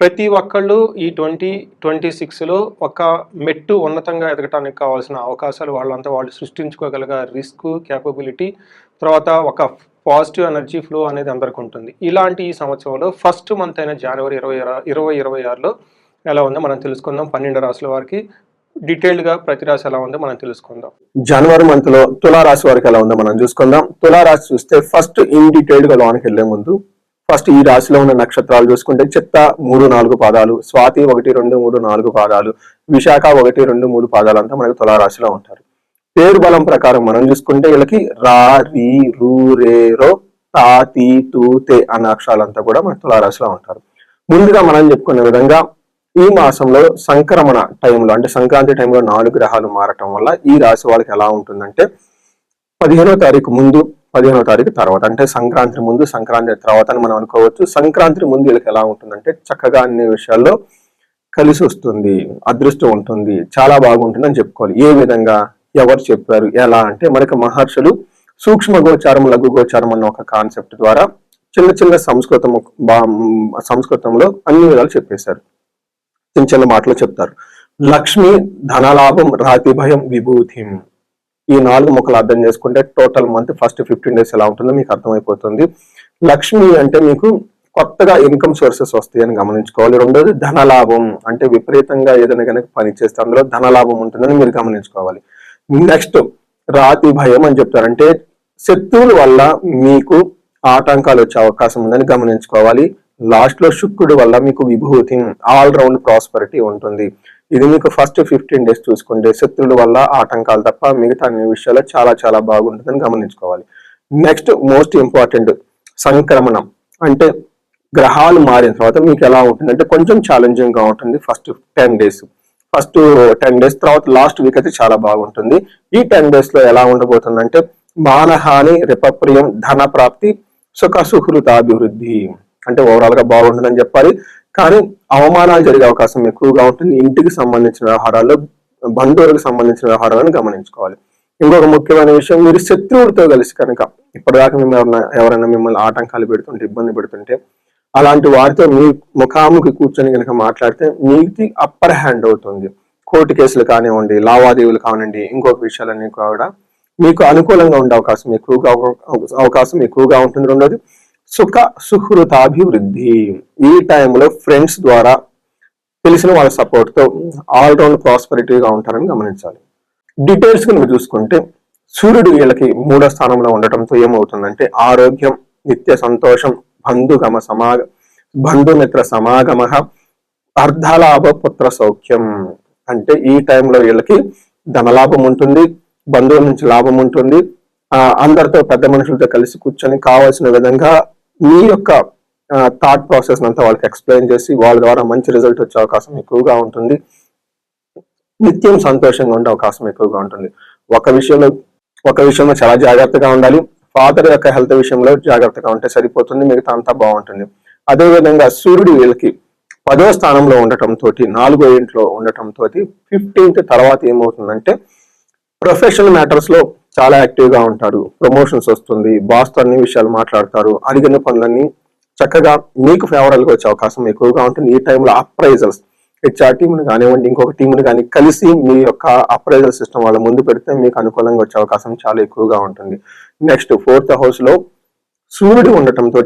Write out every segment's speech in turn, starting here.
ప్రతి ఒక్కళ్ళు ఈ ట్వంటీ ట్వంటీ సిక్స్లో ఒక మెట్టు ఉన్నతంగా ఎదగటానికి కావాల్సిన అవకాశాలు వాళ్ళంతా వాళ్ళు సృష్టించుకోగలిగే రిస్క్ క్యాపబిలిటీ తర్వాత ఒక పాజిటివ్ ఎనర్జీ ఫ్లో అనేది అందరికి ఉంటుంది. ఇలాంటి ఈ సంవత్సరంలో ఫస్ట్ మంత్ అయిన జనవరి ఇరవై ఇరవై ఇరవై ఆరులో ఎలా ఉందో మనం తెలుసుకుందాం. పన్నెండు రాసుల వారికి డీటెయిల్డ్గా ప్రతి రాశి ఎలా ఉందో మనం తెలుసుకుందాం. జనవరి మంత్లో తులారాశి వారికి ఎలా ఉందో మనం చూసుకుందాం. తులారాశి చూస్తే ఫస్ట్ ఇన్ డీటెయిల్డ్గా లోనికి వెళ్ళే ముందు ఫస్ట్ ఈ రాశిలో ఉన్న నక్షత్రాలు చూసుకుంటే చిత్త మూడు నాలుగు పాదాలు స్వాతి ఒకటి రెండు మూడు నాలుగు పాదాలు విశాఖ ఒకటి రెండు మూడు పాదాలు అంతా మనకి తులారాశిలో ఉంటారు. పేరు బలం ప్రకారం మనం చూసుకుంటే వీళ్ళకి రా రీ రూ రే రో తా తీ తూ తే అన్న అక్షరాలంతా కూడా మన తులారాశిలో ఉంటారు. ముందుగా మనం చెప్పుకునే విధంగా ఈ మాసంలో సంక్రమణ టైంలో అంటే సంక్రాంతి టైంలో నాలుగు గ్రహాలు మారటం వల్ల ఈ రాశి వాళ్ళకి ఎలా ఉంటుందంటే పదిహేనో తారీఖు ముందు పదిహేనో తారీఖు తర్వాత. అంటే సంక్రాంతి ముందు సంక్రాంతి తర్వాత అని మనం అనుకోవచ్చు. సంక్రాంతి ముందు వీళ్ళకి ఎలా ఉంటుందంటే చక్కగా అన్ని విషయాల్లో కలిసి వస్తుంది అదృష్టం ఉంటుంది చాలా బాగుంటుంది అని చెప్పుకోవాలి. ఏ విధంగా? ఎవరు చెప్పారు? ఎలా? అంటే మనకి మహర్షులు సూక్ష్మ గోచారం లఘు గోచారం అన్న ఒక కాన్సెప్ట్ ద్వారా చిన్న చిన్న సంస్కృతం బా- సంస్కృతంలో అన్ని విధాలు చెప్పేశారు. చిన్న చిన్న మాటలు చెప్తారు. లక్ష్మి ధనలాభం రాతి భయం విభూతిం. ఈ నాలుగు మొక్కలు అర్థం చేసుకుంటే total month first fifteen days ఎలా ఉంటుందో మీకు అర్థమైపోతుంది. లక్ష్మి అంటే మీకు కొత్తగా ఇన్కమ్ సోర్సెస్ వస్తాయి అని గమనించుకోవాలి. రెండోది ధనలాభం. అంటే విపరీతంగా ఏదైనా కనుక పని చేస్తే అందులో ధనలాభం ఉంటుందని మీరు గమనించుకోవాలి. నెక్స్ట్ రాతి భయం అని చెప్తారు. అంటే శత్రువుల వల్ల మీకు ఆటంకాలు వచ్చే అవకాశం ఉందని గమనించుకోవాలి. లాస్ట్లో శుక్రుడు వల్ల మీకు విభూతి ఆల్ రౌండ్ ప్రాస్పరిటీ ఉంటుంది. ఇది మీకు ఫస్ట్ ఫిఫ్టీన్ డేస్ చూసుకుంటే శత్రువుల వల్ల ఆటంకాలు తప్ప మిగతా అన్ని విషయాలు చాలా చాలా బాగుంటుందని గమనించుకోవాలి. నెక్స్ట్ మోస్ట్ ఇంపార్టెంట్ సంక్రమణం. అంటే గ్రహాలు మారిన తర్వాత మీకు ఎలా ఉంటుంది అంటే కొంచెం ఛాలెంజింగ్గా ఉంటుంది first ten days first ten days తర్వాత లాస్ట్ వీక్ అయితే చాలా బాగుంటుంది. ఈ టెన్ డేస్లో ఎలా ఉండబోతుందంటే మానహాని రిపప్రియం ధన ప్రాప్తి సుఖ సుహృతాభివృద్ధి. అంటే ఓవరాల్గా బాగుంటుందని చెప్పాలి. కానీ అవమానాలు జరిగే అవకాశం ఎక్కువగా ఉంటుంది. ఇంటికి సంబంధించిన వ్యవహారాల్లో బంధువులకు సంబంధించిన వ్యవహారాలను గమనించుకోవాలి. ఇంకొక ముఖ్యమైన విషయం మీరు శత్రువులతో కలిసి కనుక ఇప్పటిదాకా మేము ఎవరైనా ఎవరైనా మిమ్మల్ని ఆటంకాలు పెడుతుంటే ఇబ్బంది పెడుతుంటే అలాంటి వారితో మీ ముఖాముఖి కూర్చొని కనుక మాట్లాడితే మీకు అప్పర్ హ్యాండ్ అవుతుంది. కోర్టు కేసులు కానివ్వండి లావాదేవీలు కానివ్వండి ఇంకొక విషయాలన్నీ కూడా మీకు అనుకూలంగా ఉండే అవకాశం ఎక్కువగా అవకాశం ఎక్కువగా ఉంటుంది రెండోది సుఖ సుహృతాభివృద్ధి. ఈ టైంలో ఫ్రెండ్స్ ద్వారా తెలిసిన వాళ్ళ సపోర్ట్తో ఆల్రౌండ్ ఆల్ రౌండ్ ప్రాస్పరిటీగా ఉంటారని గమనించాలి. డీటెయిల్స్ కనుక చూసుకుంటే సూర్యుడు వీళ్ళకి మూడో స్థానంలో ఉండటంతో ఏమవుతుందంటే ఆరోగ్యం నిత్య సంతోషం బంధుగమ సమాగ బంధుమిత్ర సమాగమ అర్ధలాభ పుత్ర సౌఖ్యం. అంటే ఈ టైంలో వీళ్ళకి ధనలాభం ఉంటుంది బంధువుల నుంచి లాభం ఉంటుంది. అందరితో పెద్ద మనుషులతో కలిసి కూర్చొని కావాల్సిన విధంగా మీ యొక్క థాట్ ప్రాసెస్ అంతా వాళ్ళకి ఎక్స్ప్లెయిన్ చేసి వాళ్ళ ద్వారా మంచి రిజల్ట్ వచ్చే అవకాశం ఎక్కువగా ఉంటుంది. నిత్యం సంతోషంగా ఉండే అవకాశం ఎక్కువగా ఉంటుంది. ఒక విషయంలో ఒక విషయంలో చాలా జాగ్రత్తగా ఉండాలి. ఫాదర్ యొక్క హెల్త్ విషయంలో జాగ్రత్తగా ఉంటే సరిపోతుంది మిగతా అంతా బాగుంటుంది. అదేవిధంగా సూర్యుడు వీళ్ళకి పదో స్థానంలో ఉండటం తోటి నాలుగో ఇంట్లో ఉండటం తోటి ఫిఫ్టీన్త్ తర్వాత ఏమవుతుందంటే ప్రొఫెషనల్ మ్యాటర్స్లో చాలా యాక్టివ్గా ఉంటారు. ప్రమోషన్స్ వస్తుంది. బాస్తో అన్ని విషయాలు మాట్లాడతారు. అడిగిన పనులన్నీ చక్కగా మీకు ఫేవరల్గా వచ్చే అవకాశం ఎక్కువగా ఉంటుంది. ఈ టైంలో అప్రైజల్స్ హెచ్ఆర్ టీంని కానివ్వండి ఇంకొక టీంని కానీ కలిసి మీ యొక్క అప్రైజల్ సిస్టమ్ వాళ్ళ ముందు పెడితే మీకు అనుకూలంగా వచ్చే అవకాశం చాలా ఎక్కువగా ఉంటుంది. నెక్స్ట్ ఫోర్త్ హౌస్లో సూర్యుడు ఉండటంతో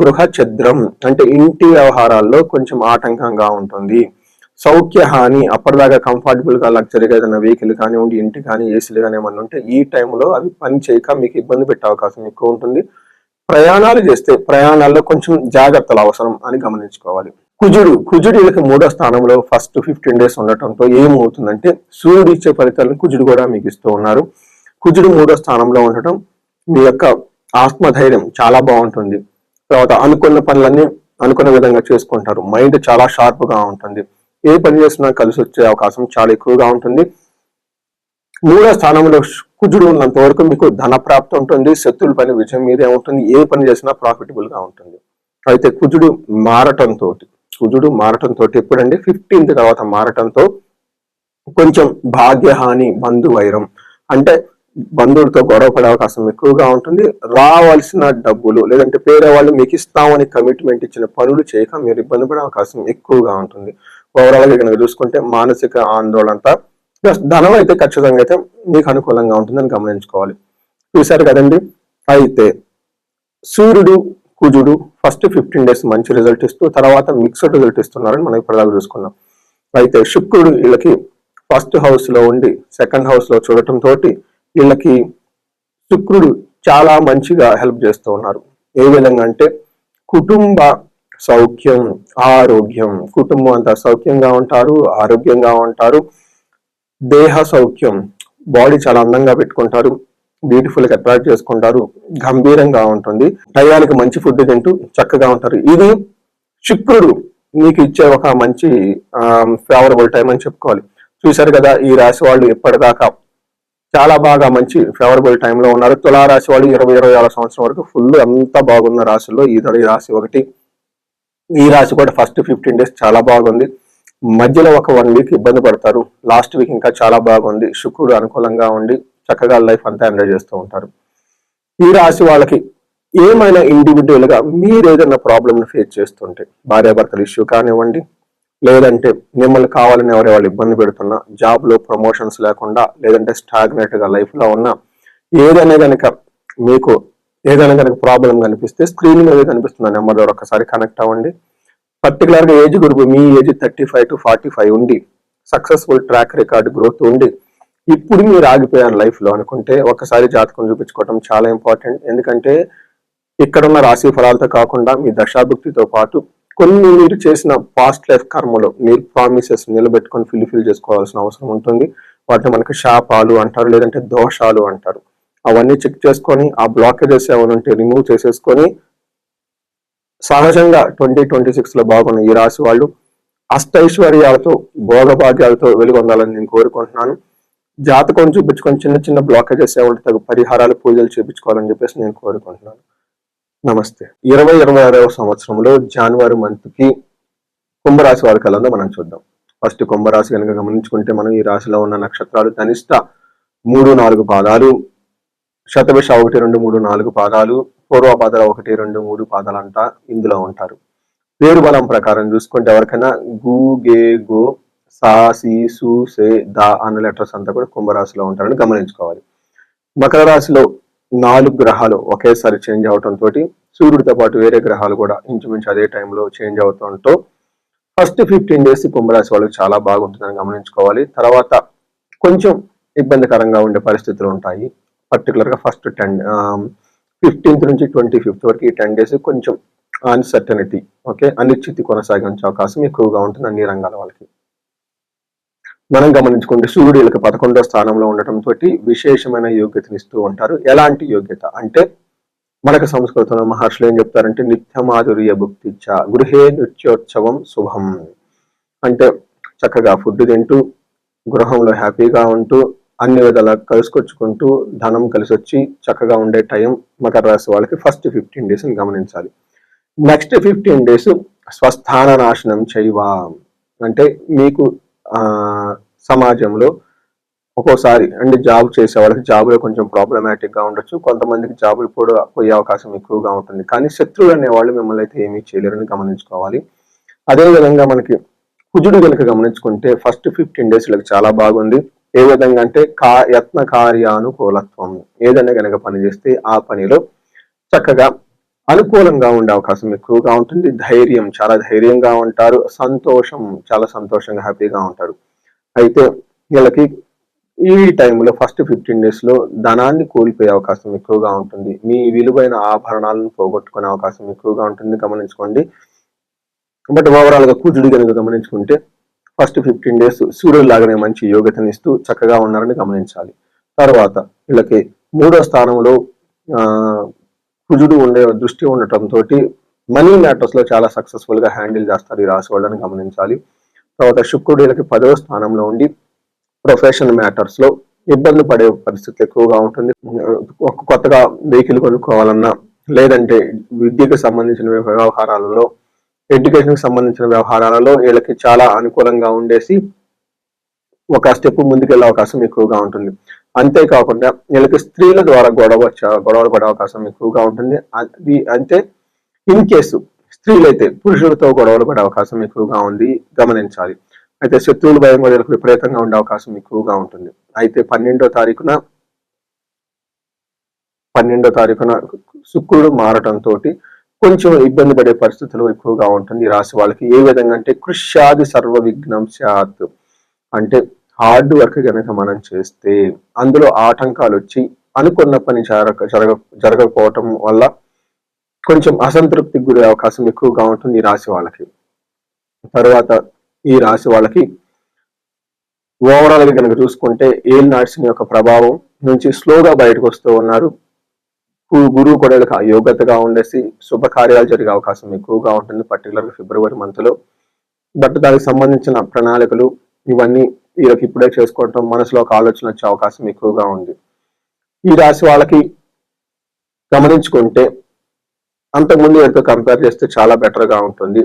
గృహ ఛద్రం అంటే ఇంటి వ్యవహారాల్లో కొంచెం ఆటంకంగా ఉంటుంది. సౌఖ్య హాని అప్పటిదాకా కంఫర్టబుల్గా లగ్జరీగా ఏదైనా వెహికల్ కానివ్వండి ఇంటి కానీ ఏసీలు కానీ ఏమన్నా ఉంటే ఈ టైంలో అవి పని చేయక మీకు ఇబ్బంది పెట్టే అవకాశం ఎక్కువ ఉంటుంది. ప్రయాణాలు చేస్తే ప్రయాణాల్లో కొంచెం జాగ్రత్తలు అవసరం అని గమనించుకోవాలి. కుజుడు కుజుడు వీళ్ళకి మూడో స్థానంలో ఫస్ట్ ఫిఫ్టీన్ డేస్ ఉండటంతో ఏమవుతుందంటే సూర్యుడు ఇచ్చే ఫలితాలను కుజుడు కూడా మీకు ఇస్తూ ఉన్నారు. కుజుడు మూడో స్థానంలో ఉండటం మీ యొక్క ఆత్మధైర్యం చాలా బాగుంటుంది. తర్వాత అనుకున్న పనులన్నీ అనుకున్న విధంగా చేసుకుంటారు. మైండ్ చాలా షార్ప్గా ఉంటుంది. ఏ పని చేసినా కలిసి వచ్చే అవకాశం చాలా ఎక్కువగా ఉంటుంది. మూడో స్థానంలో కుజుడు ఉన్నంత వరకు మీకు ధన ప్రాప్తి ఉంటుంది. శత్రుల పని విజయం మీదే ఉంటుంది. ఏ పని చేసినా ప్రాఫిటబుల్గా ఉంటుంది. అయితే కుజుడు మారటంతో కుజుడు మారటంతో ఎప్పుడండి? ఫిఫ్టీన్త్ తర్వాత మారటంతో కొంచెం భాగ్యహాని బంధు వైరం అంటే బంధువులతో గొడవ పడే అవకాశం ఎక్కువగా ఉంటుంది. రావాల్సిన డబ్బులు లేదంటే పేరే వాళ్ళు మీకు ఇస్తామని కమిట్మెంట్ ఇచ్చిన పనులు చేయక మీరు ఇబ్బంది పడే అవకాశం ఎక్కువగా ఉంటుంది. ఓవరాల్గా కనుక చూసుకుంటే మానసిక ఆందోళన ప్లస్ ధనం అయితే ఖచ్చితంగా అయితే మీకు అనుకూలంగా ఉంటుందని గమనించుకోవాలి. చూశారు కదండి? అయితే సూర్యుడు కుజుడు ఫస్ట్ ఫిఫ్టీన్ డేస్ మంచి రిజల్ట్ ఇస్తూ తర్వాత మిక్స్డ్ రిజల్ట్ ఇస్తున్నారని మనం ఇప్పటిదాకా చూసుకున్నాం. అయితే శుక్రుడు వీళ్ళకి ఫస్ట్ హౌస్లో ఉండి సెకండ్ హౌస్లో చూడటం తోటి వీళ్ళకి శుక్రుడు చాలా మంచిగా హెల్ప్ చేస్తూ ఉన్నారు. ఏ విధంగా అంటే కుటుంబ సౌఖ్యం ఆరోగ్యం. కుటుంబం అంతా సౌఖ్యంగా ఉంటారు ఆరోగ్యంగా ఉంటారు. దేహ సౌఖ్యం. బాడీ చాలా అందంగా పెట్టుకుంటారు. బ్యూటిఫుల్గా అట్రాక్ట్ చేసుకుంటారు. గంభీరంగా ఉంటుంది. టయానికి మంచి ఫుడ్ తింటూ చక్కగా ఉంటారు. ఇది శుక్రుడు మీకు ఇచ్చే ఒక మంచి ఫేవరబుల్ టైం అని చెప్పుకోవాలి. చూశారు కదా ఈ రాశి వాళ్ళు ఎప్పటిదాకా చాలా బాగా మంచి ఫేవరబుల్ టైంలో ఉన్నారు. తులా రాశి వాళ్ళు ఇరవై ఇరవై ఆరు సంవత్సరం వరకు ఫుల్ అంతా బాగున్న రాశుల్లో ఈ రాశి ఒకటి. ఈ రాశి కూడా ఫస్ట్ ఫిఫ్టీన్ డేస్ చాలా బాగుంది. మధ్యలో ఒక వన్ వీక్ ఇబ్బంది పడతారు. లాస్ట్ వీక్ ఇంకా చాలా బాగుంది. శుక్రుడు అనుకూలంగా ఉండి చక్కగా లైఫ్ అంతా ఎంజాయ్ చేస్తూ ఉంటారు. ఈ రాశి వాళ్ళకి ఏమైనా ఇండివిజువల్గా మీరు ఏదైనా ప్రాబ్లమ్ ఫేస్ చేస్తుంటే భార్యాభర్తల ఇష్యూ కానివ్వండి లేదంటే మిమ్మల్ని కావాలని ఎవరే వాళ్ళు ఇబ్బంది పెడుతున్నా జాబ్లో ప్రమోషన్స్ లేకుండా లేదంటే స్టాగ్నెట్గా లైఫ్లో ఉన్న ఏదైనా కనుక మీకు ఏదైనా కనుక ప్రాబ్లం కనిపిస్తే స్క్రీన్ మీద కనిపిస్తున్న నెంబర్ ద్వారా ఒకసారి కనెక్ట్ అవ్వండి. పర్టికులర్గా age group me age thirty five to forty five ఉండి సక్సెస్ఫుల్ ట్రాక్ రికార్డ్ గ్రోత్ ఉండి ఇప్పుడు మీరు ఆగిపోయారు లైఫ్లో అనుకుంటే ఒకసారి జాతకం చూపించుకోవటం చాలా ఇంపార్టెంట్ ఎందుకంటే ఇక్కడ ఉన్న రాశి ఫలాలతో కాకుండా మీ దశాభుక్తితో పాటు కొన్ని మీరు చేసిన పాస్ట్ లైఫ్ కర్మలో మీరు ప్రామిసెస్ నిలబెట్టుకొని ఫిల్ఫిల్ చేసుకోవాల్సిన అవసరం ఉంటుంది. వాటిని మనకి శాపాలు అంటారు లేదంటే దోషాలు అంటారు. అవన్నీ చెక్ చేసుకొని ఆ బ్లాకేజెస్ ఏమైనా ఉంటే రిమూవ్ చేసేసుకొని సహజంగా ట్వంటీ ట్వంటీ సిక్స్లో బాగున్న ఈ రాశి వాళ్ళు అష్టైశ్వర్యాలతో భోగభాగ్యాలతో వెలుగొందాలని నేను కోరుకుంటున్నాను. జాతకం చూపించుకొని చిన్న చిన్న బ్లాకేజెస్ ఏమంటే తగు పరిహారాలు పూజలు చూపించుకోవాలని చెప్పేసి నేను కోరుకుంటున్నాను. నమస్తే. ఇరవై ఇరవై ఆరవ సంవత్సరంలో జనవరి మంత్కి కుంభరాశి వారి కలంలో మనం చూద్దాం. ఫస్ట్ కుంభరాశి కనుక గమనించుకుంటే మనం ఈ రాశిలో ఉన్న నక్షత్రాలు కనిష్ట మూడు నాలుగు పాదాలు శతభిష ఒకటి రెండు మూడు నాలుగు పాదాలు పూర్వపాదాలు ఒకటి రెండు మూడు పాదాలు ఇందులో ఉంటారు. పేరు బలం ప్రకారం చూసుకుంటే ఎవరికైనా గు గే గో సా సి సు సే దా అన్న లెటర్స్ అంతా కూడా కుంభరాశిలో ఉంటారని గమనించుకోవాలి. మకర రాశిలో నాలుగు గ్రహాలు ఒకేసారి చేంజ్ అవటం సూర్యుడితో పాటు వేరే గ్రహాలు కూడా ఇంచుమించు అదే టైంలో చేంజ్ అవటంతో ఫస్ట్ ఫిఫ్టీన్ డేస్ కుంభరాశి వాళ్ళకి చాలా బాగుంటుందని గమనించుకోవాలి. తర్వాత కొంచెం ఇబ్బందికరంగా ఉండే పరిస్థితులు ఉంటాయి. పర్టికులర్గా ఫస్ట్ టెన్ ఫిఫ్టీన్త్ నుంచి ట్వంటీ ఫిఫ్త్ వరకు ఈ టెన్ డేస్ కొంచెం అన్సర్టనిటీ ఓకే అనిశ్చితి కొనసాగించే అవకాశం ఎక్కువగా ఉంటుంది అన్ని రంగాల వాళ్ళకి. మనం గమనించుకుంటే సూర్యుడు వీళ్ళకి పదకొండో స్థానంలో ఉండటం తోటి విశేషమైన యోగ్యతనిస్తూ ఉంటారు. ఎలాంటి యోగ్యత? అంటే మనకు సంస్కృతంలో మహర్షులు ఏం చెప్తారంటే నిత్యమాధుర్య భుక్తిచ్చ గృహే నృత్యోత్సవం శుభం. అంటే చక్కగా ఫుడ్ తింటూ గృహంలో హ్యాపీగా ఉంటూ అన్ని విధాలా కలుసుకొచ్చుకుంటూ ధనం కలిసి వచ్చి చక్కగా ఉండే టైం మకర రాశి వాళ్ళకి ఫస్ట్ ఫిఫ్టీన్ డేస్ గమనించాలి. నెక్స్ట్ ఫిఫ్టీన్ డేస్ స్వస్థాన నాశనం చేయవా? అంటే మీకు సమాజంలో ఒక్కోసారి అంటే జాబ్ చేసే వాళ్ళకి జాబ్లో కొంచెం ప్రాబ్లమాటిక్గా ఉండొచ్చు. కొంతమందికి జాబులు కూడా పోయే అవకాశం ఎక్కువగా ఉంటుంది. కానీ శత్రువులు అనేవాళ్ళు మిమ్మల్ని అయితే ఏమీ చేయలేరని గమనించుకోవాలి. అదేవిధంగా మనకి కుజుడు కనుక గమనించుకుంటే ఫస్ట్ ఫిఫ్టీన్ డేస్ వీళ్ళకి చాలా బాగుంది. ఏ విధంగా అంటే కా యత్న కార్యానుకూలత్వం. ఏదైనా కనుక పని చేస్తే ఆ పనిలో చక్కగా అనుకూలంగా ఉండే అవకాశం ఎక్కువగా ఉంటుంది. ధైర్యం చాలా ధైర్యంగా ఉంటారు. సంతోషం చాలా సంతోషంగా హ్యాపీగా ఉంటారు. అయితే వీళ్ళకి ఈ టైంలో ఫస్ట్ ఫిఫ్టీన్ డేస్లో ధనాన్ని కోల్పోయే అవకాశం ఎక్కువగా ఉంటుంది. మీ విలువైన ఆభరణాలను పోగొట్టుకునే అవకాశం ఎక్కువగా ఉంటుంది. గమనించుకోండి. బట్ ఓవరాల్గా కుజుడు కనుక గమనించుకుంటే ఫస్ట్ ఫిఫ్టీన్ డేస్ సూర్యుడు లాగానే మంచి యోగ్యతని ఇస్తూ చక్కగా ఉన్నారని గమనించాలి. తర్వాత వీళ్ళకి మూడో స్థానంలో కుజుడు ఉండే దృష్టి ఉండటంతో మనీ మ్యాటర్స్లో చాలా సక్సెస్ఫుల్గా హ్యాండిల్ చేస్తారు ఈ రాశి వాళ్ళని గమనించాలి. తర్వాత శుక్రుడు వీళ్ళకి పదవ స్థానంలో ఉండి ప్రొఫెషన్ మ్యాటర్స్లో ఇబ్బంది పడే పరిస్థితి ఎక్కువగా ఉంటుంది. ఒక కొత్తగా వెహికల్ కొనుక్కోవాలన్నా లేదంటే విద్యకు సంబంధించిన వ్యవహారాలలో ఎడ్యుకేషన్కి సంబంధించిన వ్యవహారాలలో వీళ్ళకి చాలా అనుకూలంగా ఉండేసి ఒక స్టెప్ ముందుకెళ్ళే అవకాశం ఎక్కువగా ఉంటుంది. అంతేకాకుండా వీళ్ళకి స్త్రీల ద్వారా గొడవ గొడవలు పడే అవకాశం ఎక్కువగా ఉంటుంది. అది అంటే ఇన్ కేసు స్త్రీలైతే పురుషులతో గొడవలు పడే అవకాశం ఎక్కువగా ఉంది గమనించాలి. అయితే శత్రువుల భయం కూడా వీళ్ళకి విపరీతంగా ఉండే అవకాశం ఎక్కువగా ఉంటుంది. అయితే పన్నెండో తారీఖున పన్నెండో తారీఖున శుక్రుడు మారటంతో కొంచెం ఇబ్బంది పడే పరిస్థితులు ఎక్కువగా ఉంటుంది. రాశి వాళ్ళకి ఏ విధంగా అంటే కృష్యాది సర్వ విఘ్నం సాత్ అంటే హార్డ్ వర్క్ కనుక మనం చేస్తే అందులో ఆటంకాలు వచ్చి అనుకున్న పని జరగ జరగ జరగకపోవటం వల్ల కొంచెం అసంతృప్తికి గురే అవకాశం ఎక్కువగా ఉంటుంది ఈ రాశి వాళ్ళకి. తర్వాత ఈ రాశి వాళ్ళకి ఓవరాల్గా కనుక చూసుకుంటే ఏల్ నాట్స్ యొక్క ప్రభావం నుంచి స్లోగా బయటకు వస్తూ ఉన్నారు. గురువు కూడా అయోగ్యతగా యోగ్యతగా ఉండేసి శుభకార్యాలు జరిగే అవకాశం ఎక్కువగా ఉంటుంది పర్టికులర్గా ఫిబ్రవరి మంత్లో బట్ దానికి సంబంధించిన ప్రణాళికలు ఇవన్నీ వీళ్ళకి ఇప్పుడే చేసుకోవటం మనసులో ఒక ఆలోచన వచ్చే అవకాశం ఎక్కువగా ఉంది. ఈ రాశి వాళ్ళకి గమనించుకుంటే అంతకుముందు వీళ్ళతో కంపేర్ చేస్తే చాలా బెటర్గా ఉంటుంది.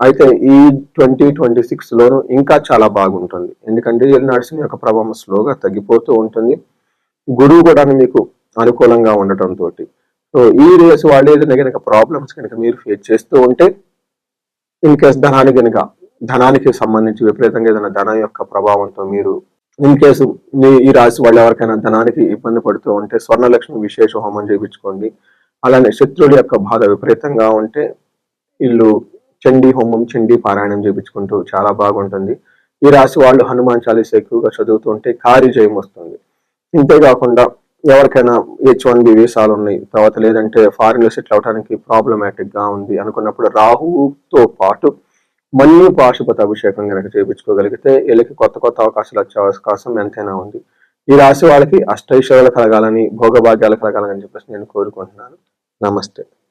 అయితే ఈ ట్వంటీ ట్వంటీ సిక్స్లోను ఇంకా చాలా బాగుంటుంది. ఎందుకంటే ఈ నడిచిన యొక్క ప్రభావం స్లోగా తగ్గిపోతూ ఉంటుంది. గురువు కూడా మీకు అనుకూలంగా ఉండటంతో సో ఈ రేస్ వాళ్ళు ఏదైనా కనుక ప్రాబ్లమ్స్ కనుక మీరు ఫేస్ చేస్తూ ఉంటే ఇన్ కేస్ ధనానికి కనుక ధనానికి సంబంధించి విపరీతంగా ఏదైనా ధనం యొక్క ప్రభావంతో మీరు ఇన్ కేసు మీ ఈ రాశి వాళ్ళు ఎవరికైనా ధనానికి ఇబ్బంది పడుతూ ఉంటే స్వర్ణలక్ష్మి విశేష హోమం చేయించుకోండి అలానే శత్రువుల యొక్క బాధ విపరీతంగా ఉంటే ఇల్లు చండీ హోమం చండీ పారాయణం చేయించుకుంటూ చాలా బాగుంటుంది. ఈ రాశి వాళ్ళు హనుమాన్ చాలీస ఎక్కువగా చదువుతుంటే కార్యజయం వస్తుంది. ఇంతేకాకుండా ఎవరికైనా హెచ్ వన్ బి వీసాలు ఉన్నాయి. తర్వాత లేదంటే ఫారిన్లో సెటిల్ అవడానికి ప్రాబ్లమాటిక్గా ఉంది అనుకున్నప్పుడు రాహుతో పాటు మళ్ళీ పాశుపత అభిషేకం కనుక చేయించుకోగలిగితే వీళ్ళకి కొత్త కొత్త అవకాశాలు వచ్చే అవకాశం ఎంతైనా ఉంది. ఈ రాశి వాళ్ళకి అష్టైశ్వర్యాలు కలగాలని భోగభాగ్యాలు కలగాలని చెప్పేసి నేను కోరుకుంటున్నాను. నమస్తే.